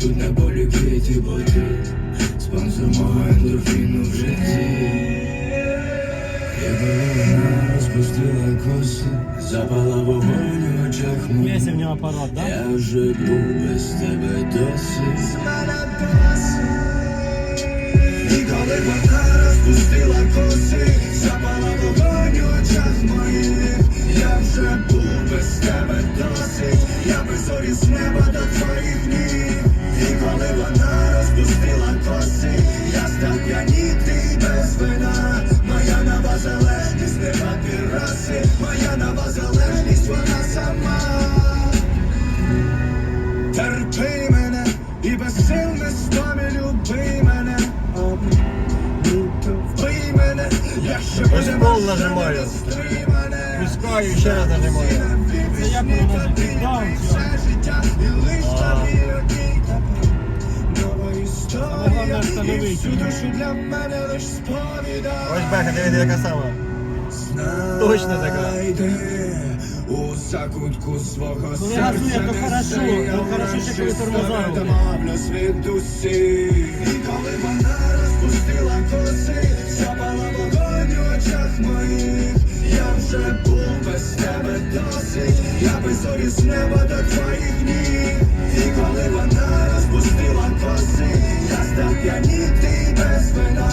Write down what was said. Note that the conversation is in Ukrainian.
світу не болі квіти болить Спонсор мого ендорфіну в житті. Якби вона розпустила коси Запала вогонь в очах мій? Я вже був без тебе досить Ніколи мене вона розпустила коси. Я став п'янітий без вина. Моя нова залежність, нема піраси. Моя нова залежність, вона сама. Терпи мене і без сил не стомі люби мене. Вбий мене, мене пол вже нажимаю. не. Пускаю, ще раз нажимаю. Це як і всю душу для мене лиш сповідай. Ось Беха, диви, яка сама. Точно така. У закутку свого Коли серця то хорошо, то хорошо, ще коли тормоза домовлю світ усі. І коли вона розпустила коси, запала вогонь у очах моїх. Я вже був без тебе досить, я без зорі з неба до твоїх ніг. І коли anything best when I